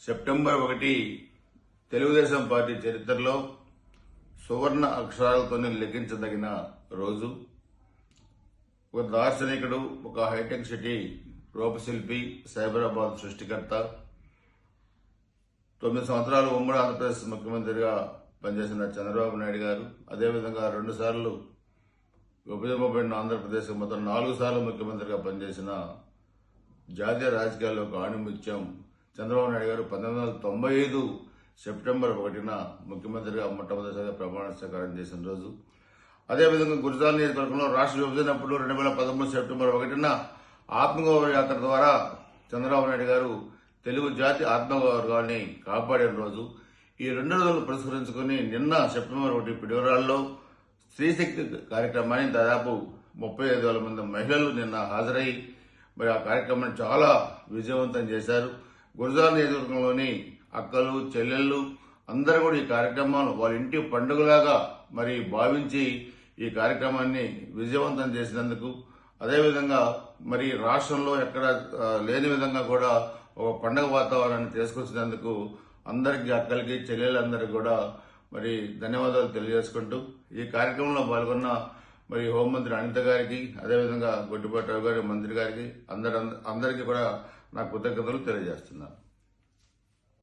September ఒకటి Telugu Desam party చరిత్రలో సువర్ణ అక్షరాలతోనే లెక్కించదగిన రోజు. ఒక దార్శనికుడు ఒక హైటెక్ సిటీ రూపశిల్పి సైబరాబాద్ సృష్టికర్త. తొమ్మిది సంవత్సరాలు ఉమ్మడి ఆంధ్రప్రదేశ్ ముఖ్యమంత్రిగా పనిచేసిన చంద్రబాబు నాయుడు గారు అదేవిధంగా రెండుసార్లు విభజింపబడిన ఆంధ్రప్రదేశ్ మొత్తం నాలుగు సార్లు ముఖ్యమంత్రిగా పనిచేసిన జాతీయ రాజకీయాల్లో ఒక ఆణిముత్యం చంద్రబాబు నాయుడు గారు పంతొమ్మిది వందల తొంభై ఐదు సెప్టెంబర్ ఒకటిన ముఖ్యమంత్రిగా మొట్టమొదటిసారిగా ప్రమాణ స్వీకారం చేసిన రోజు. అదేవిధంగా గురుజాల నియోజకవర్గంలో రాష్ట్ర విభజనప్పుడు రెండు వేల పదమూడు సెప్టెంబర్ ఒకటిన ఆత్మగౌరవ యాత్ర ద్వారా చంద్రబాబు నాయుడు గారు తెలుగు జాతి ఆత్మగౌరవాన్ని కాపాడిన రోజు. ఈ రెండు రోజులు పురస్కరించుకుని నిన్న సెప్టెంబర్ ఒకటి పిడివరాల్లో స్త్రీశక్తి కార్యక్రమాన్ని దాదాపు ముప్పై ఐదు వేల మంది మహిళలు నిన్న హాజరై మరి ఆ కార్యక్రమాన్ని చాలా విజయవంతం చేశారు. గురజాల నియోజకవర్గంలోని అక్కలు చెల్లెళ్ళు అందరూ కూడా ఈ కార్యక్రమాలు వాళ్ళ ఇంటి పండుగలాగా మరి భావించి ఈ కార్యక్రమాన్ని విజయవంతం చేసినందుకు అదేవిధంగా మరి రాష్ట్రంలో ఎక్కడ లేని విధంగా కూడా ఒక పండగ వాతావరణాన్ని తీసుకొచ్చినందుకు అందరికీ అక్కలకి చెల్లెళ్ళందరికీ కూడా మరి ధన్యవాదాలు తెలియజేసుకుంటూ ఈ కార్యక్రమంలో పాల్గొన్న మరి హోంమంత్రి అనిత గారికి అదేవిధంగా గొడ్డుపాటి గారి మంత్రి గారికి అందరి అందరికీ కూడా నా కృతజ్ఞతలు తెలియజేస్తున్నాను.